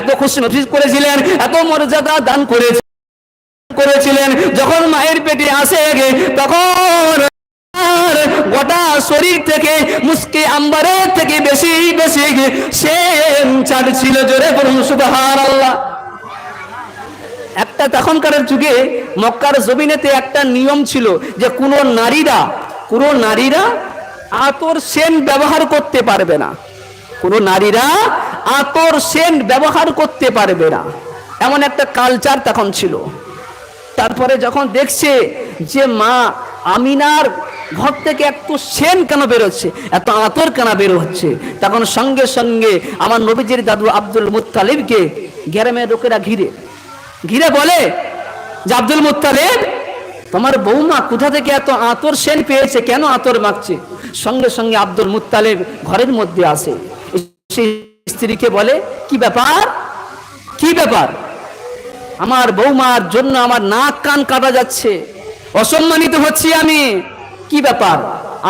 এত খুশি নফিস করেছিলেন, এত মর্যাদা দান করেছিলেন করেছিলেন। যখন মায়ের পেটে আসে তখন গোটা শরীর থেকে মুসকে আম্বারের থেকে বেশি বেশি সে ছাড়ছিল জোরে বলুন সুবহান আল্লাহ একটা তখনকার যুগে মক্কার জমিনেতে একটা নিয়ম ছিল যে কোনো নারীরা কোনো নারীরা আতর সেন ব্যবহার করতে পারবে না। কোনো নারীরা আতর সেন্ট ব্যবহার করতে পারবে না। এমন একটা কালচার তখন ছিল। তারপরে যখন দেখছে যে, মা, আমিনার ঘর থেকে এত সেন কেন বেরোচ্ছে এত আতর কেন বের হচ্ছে? তখন সঙ্গে সঙ্গে আমার নবীজির দাদু আব্দুল মুত্তালিবকে গ্রামের লোকেরা ঘিরে ঘিরে বলে, যে আব্দুল মুত্তালিব, তোমার বৌমা কোথা থেকে এত আতর সেন পেয়েছে? কেন আতর মাখছে? সঙ্গে সঙ্গে আব্দুল মুত্তালিব ঘরের মধ্যে আসে। স্ত্রীকে বলে, কি ব্যাপার? কি ব্যাপার? আমার বৌমার জন্য আমার নাক কান কাটা যাচ্ছে। অসম্মানিত হচ্ছি আমি। কি ব্যাপার?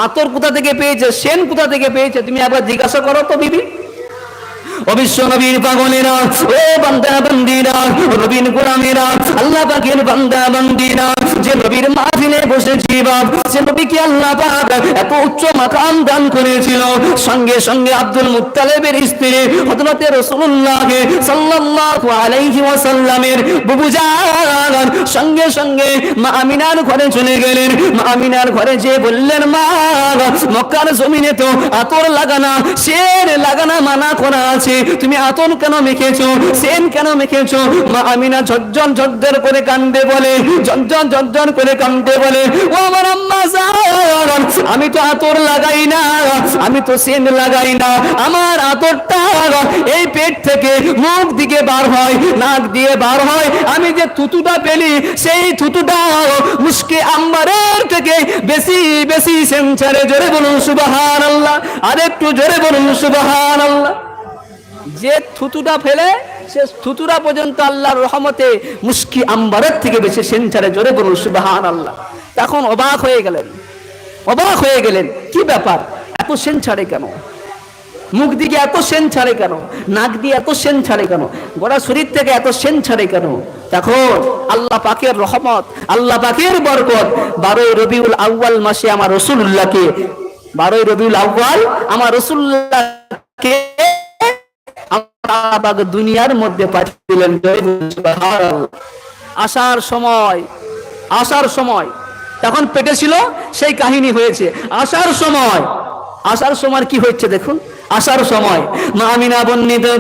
আতর কোথা থেকে পেয়েছে? সেন কোথা থেকে পেয়েছে? তুমি একবার জিজ্ঞাসা করো তো বিবি। অবিশ্ব নবীর পাগলেরা, ও বান্দা বান্দিরা নবীন গোলামেরা আল্লাহ পাকের বান্দা বান্দিরা যে নবীর মাহফিলে বসেছি বাপ, সে নবীকে আল্লাহ পাক এত উচ্চ মাকাম দান করেছিল। সঙ্গে সঙ্গে আব্দুল মুত্তালিবের স্ত্রী হযরতে রাসূলুল্লাহ সাল্লাল্লাহু আলাইহি ওয়াসাল্লামের বুবুজান সঙ্গে সঙ্গে মা আমিনার ঘরে চলে গেলেন। মা আমিনার ঘরে যে বললেন, মা, মক্কার জমিনে তো আতর লাগানা শের লাগানা মানা করা আছে। তুমি আতর কেন মেখেছো, সেন কেন মেখেছো? মা আমিনা ঝরঝর ঝরঝর করে কান্দে বলে ঝরঝর ঝরঝর করে কান্দে বলে, ও আমার আম্মা আমি তো আতর লাগাই না, আমি তো সেন লাগাই না, আমার আতরটা এই পেট থেকে মুখ দিকে বার হয়, নাক দিয়ে বার হয়, আমি যে থুতুটা পেলি, সেই থুতুটা মুসকে আম্বারের থেকে বেশি বেশি সেন্সারে জোরে বলুন সুবাহান আল্লাহ আর একটু জোরে বলুন সুবাহান আল্লাহ যে থুতুটা ফেলে সে থুতুরা পর্যন্ত আল্লাহর রহমতে মুস্কি আম্বারের থেকে বেশি সেন্সারে জোরে বলুন সুবাহান আল্লাহ তখন অবাক হয়ে গেলেন। অবাক হয়ে গেলেন, কি ব্যাপার? এত সেন ছাড়ে কেন? মুখ দিকে এত সেন ছাড়ে কেন? নাক দিয়ে এত সেন ছাড়ে কেন? গোড়া শরীর থেকে এত সেন ছাড়ে কেন? তখন আল্লাহ পাকের রহমত, আল্লাহ পাকের বরকত। বারোই রবিউল আউয়াল মাসে আমার রসুল্লাহকে, বারোই রবিউল আউয়াল আমার রসুল্লাহকে আল্লাহ দুনিয়ার মধ্যে জয় আসার সময় আসার সময়, তখন পেটে ছিল, সেই কাহিনী হয়েছে। আসার সময় আসার সময় কি হচ্ছে দেখুন? আসার সময় মা আমিনা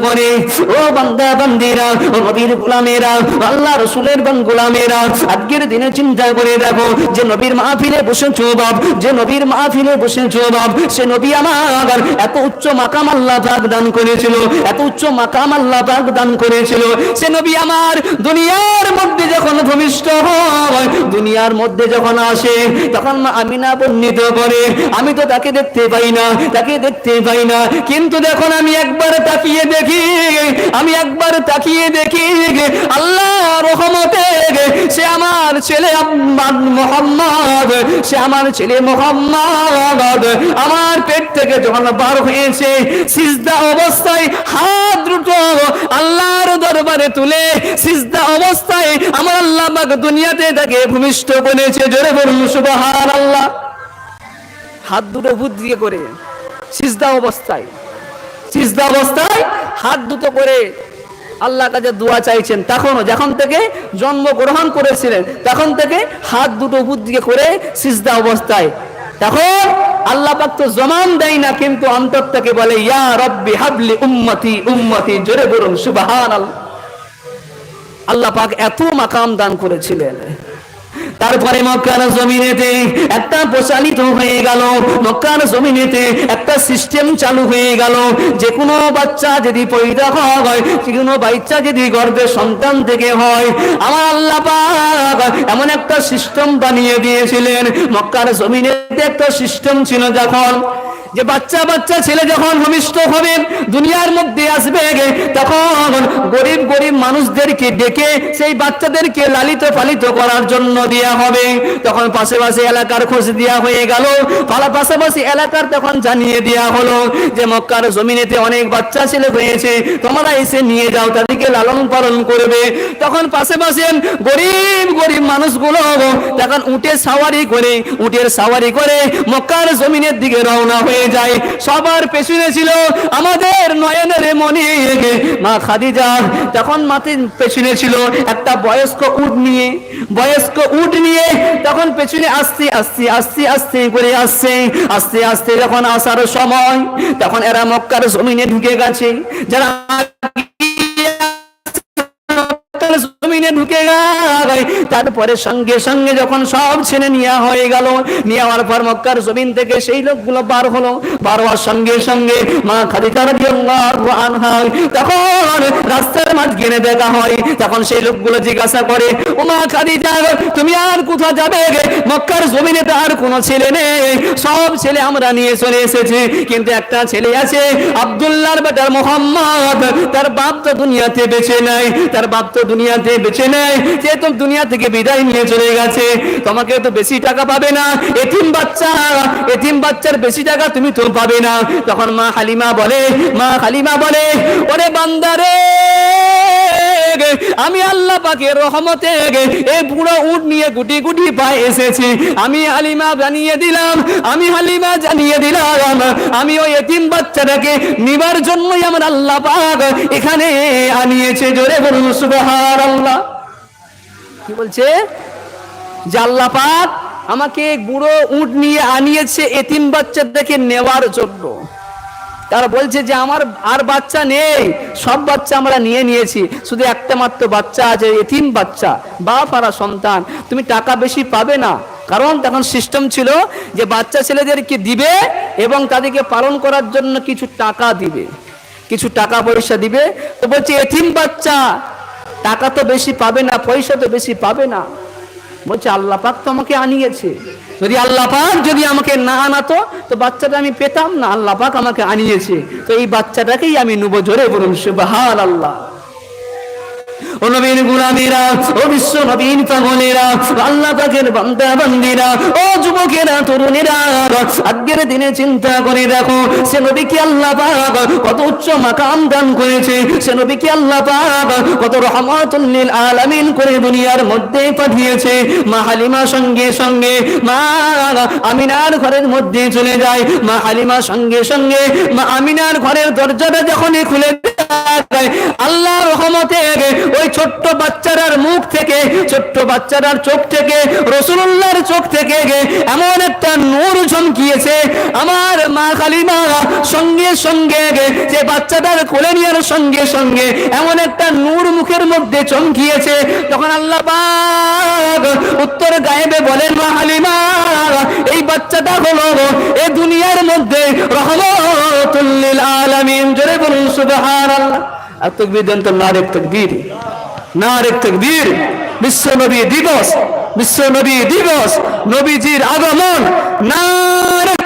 করে, ও বান্দা, বান্দিরা, ও নবীর গোলামেরা, আল্লাহ রসুলের বান গোলামেরা, আজকের দিনে চিন্তা করে দেখো যে নবীর মাহফিলে বসেছো বাপ, যে নবীর মাহফিলে বসেছো বাপ, সে নবী আমার এত উচ্চ মাকাম আল্লাহ পাক দান করেছিল, এত উচ্চ মাকাম আল্লাহ পাক দান করেছিল। সে নবী আমার দুনিয়ার মধ্যে যখন ভূমিষ্ঠ হয়, দুনিয়ার মধ্যে যখন আসে, তখন মা আমিনা বর্ণিত করে, আমি তো তাকে দেখতে পাই না, তাকে দেখতে পাই না কিন্তু দেখুন আমি একবার তাকিয়ে দেখি, আমি একবার তাকিয়ে দেখি আল্লাহ রহমতে সে আমার ছেলে মোহাম্মদ, সে আমার ছেলে মোহাম্মদ, আমার পেট থেকে যখন বার হয়েছে, সিজদা অবস্থায় হাত দুটো আল্লাহর দরবারে তুলে, সিজদা অবস্থায় আমার আল্লাহ দুনিয়াতে তাকে ভূমিষ্ঠ বলেছে জোরে বলুন সুবহান আল্লাহ হাত দুটো ভূত দিয়ে করে। সিজদা অবস্থায়। সিজদা অবস্থায় হাত দুটো করে আল্লাহ কাছে দোয়া চাইছেন। তখনও যখন থেকে জন্মগ্রহণ করেছিলেন, তখন থেকে হাত দুটো উপর দিকে করে সিজদা অবস্থায়। তখন আল্লাহ পাক তো জমান দেয় না, কিন্তু অন্তর থেকে বলে, ইয়া রব্বি হাবলি উম্মতি উম্মতি, জোরে বলুন সুবাহান আল্লাহ পাক এত মাকাম দান করেছিলেন। তারপরে মক্কার জমিনেতে একটা প্রচালিত হয়ে গেল। মক্কার জমিনেতে একটা সিস্টেম চালু হয়ে গেল। যে কোনো বাচ্চা যদি পয়দা হয়, যে কোনো বাচ্চা যদি গর্বে সন্তান থেকে হয়, আমার আল্লাহ এমন একটা সিস্টেম বানিয়ে দিয়েছিলেন। মক্কার জমিনেতে একটা সিস্টেম ছিল যখন যে বাচ্চা বাচ্চা ছেলে যখন ভূমিষ্ঠ হবে, দুনিয়ার মধ্যে আসবে তখন গরিব গরিব মানুষদেরকে ডেকে সেই বাচ্চাদেরকে লালিত পালিত করার জন্য দেয়া হবে। তখন পাশে পাশে এলাকার খোঁজ দেওয়া হয়ে গেল। পালা পাশাপাশি এলাকার তখন জানিয়ে দেওয়া হলো যে মক্কার জমিনেতে অনেক বাচ্চা ছেলে হয়েছে, তোমরা এসে নিয়ে যাও, তাদেরকে লালন পালন করবে। তখন পাশে পাশে গরিব গরিব মানুষগুলো তখন উঠে সাওয়ারি করে, উটের সাওয়ারি করে মক্কার জমিনের দিকে রওনা হয়ে যায়। সবার পেছনে ছিল আমাদের নয়নের মনে মা খাদিজা। তখন মাটির পেছনে ছিল একটা বয়স্ক উট নিয়ে, বয়স্ক উট নিয়ে তখন পেছনে আসতে আসতে আসতে, আস্তে করে আসছে। আস্তে আস্তে যখন আসার সময় তখন এরা মক্কার জমিনে ঢুকে গেছে। যারা জমিনে ঢুকে গেল তারপরে সঙ্গে সঙ্গে যখন সব ছেলে নেওয়া হয়ে গেল নিয়ে হওয়ার পর মক্কার জমিন থেকে সেই লোকগুলো বার হলো। বার হওয়ার সঙ্গে সঙ্গে মা খাদিজা রাদিয়াল্লাহু আনহা, তখন রাস্তার দেখা হয়। তখন সেই লোকগুলো জিজ্ঞাসা করে, ও মা খাদিজা, তুমি আর কোথা যাবে মক্কার জমিনে তো আর কোনো ছেলে নেই। সব ছেলে আমরা নিয়ে চলে এসেছি। কিন্তু একটা ছেলে আছে, আব্দুল্লাহর বেটার মোহাম্মদ। তার বাপ তো দুনিয়াতে বেঁচে নাই। তার বাপ তো দুনিয়াতে বেঁচে নেয় সে তো দুনিয়া থেকে বিদায় নিয়ে চলে গেছে। তোমাকে তো বেশি টাকা পাবে না। এতিম বাচ্চা, এতিম বাচ্চার বেশি টাকা তুমি তো পাবে না। তখন মা হালিমা বলে, মা হালিমা বলে, ওরে বান্দারে আমি আল্লাহ পাকের রহমতে এই বুড়ো উট নিয়ে গুটি গুটি পায়ে এসেছি। আমি হালিমা জানিয়ে দিলাম, আমি হালিমা জানিয়ে দিলাম, আমি ওই এতিম বাচ্চাটাকে নিবার জন্যই আমার আল্লাহ পাক এখানে আনিয়েছে। জোরে বলুন সুবহান আল্লাহ কি বলছে? যে আল্লাহ পাক আমাকে বুড়ো উট নিয়ে আনিয়েছে এতিম বাচ্চাদেরকে নেওয়ার জন্য। তারা বলছে যে আমার আর বাচ্চা নেই, সব বাচ্চা আমরা নিয়ে নিয়েছি, শুধু একটা মাত্র বাচ্চা আছে এতিম বাচ্চা বা আর সন্তান, তুমি টাকা বেশি পাবে না। কারণ তখন সিস্টেম ছিল যে বাচ্চা ছেলেদেরকে দিবে এবং তাদেরকে পালন করার জন্য কিছু টাকা দিবে, কিছু টাকা পয়সা দিবে। তো বলছে এতিম বাচ্চা, টাকা তো বেশি পাবে না, পয়সা তো বেশি পাবে না। বলছে, আল্লাহ পাক তো আমাকে আনিয়েছে। যদি আল্লাহ পাক যদি আমাকে না আনাতো, তো বাচ্চাটা আমি পেতাম না, আল্লাহ পাক আমাকে আনিয়েছে। তো এই বাচ্চাটাকেই আমি নেব জোরে বলুন সুবহান আল্লাহ ও গুলামেরা, ও বিশ্ব নবীন পাগলেরা, আল্লাহ পাকের বান্দা বান্দিরা, ও যুবকেরা, তরুণেরা, আজকের দিনে চিন্তা করে দেখো, সে আল্লাহ পাক কত উচ্চ মাকাম দান করেছে, সে আল্লাহ পাক কত রহমাতুল্লিল আলামিন করে দুনিয়ার মধ্যে পাঠিয়েছে। মা হালিমা সঙ্গে সঙ্গে, মা আমিনার ঘরের মধ্যে চলে যায়। মা হালিমা সঙ্গে সঙ্গে, মা আমিনার ঘরের দরজাটা যখনই খুলে আল্লাহ রহমতে ওই ছোট্ট বাচ্চারার মুখ থেকে, ছোট্ট বাচ্চারার চোখ থেকে রসুল্লাহর চোখ থেকে এমন একটা নূর চমকিয়েছে আমার মা কালিমা সঙ্গে সঙ্গে যে বাচ্চাটার কোলে নেওয়ার সঙ্গে সঙ্গে এমন একটা নূর মুখের মধ্যে চমকিয়েছে তখন আল্লাহ উত্তর গায়েবে বলেন, মা হালিমা এই বাচ্চাটা হলো এ দুনিয়ার মধ্যে রহমতুল্লিল আলামিন। জোরে বলুন, সুবহানাল্লাহ। আর তকবীর দেন তো নারেক তকবীর। নারেক তকবীর বিশ্ব নবী দিবস বিশ্ব নবী দিবস নবীজির আগমন নারেক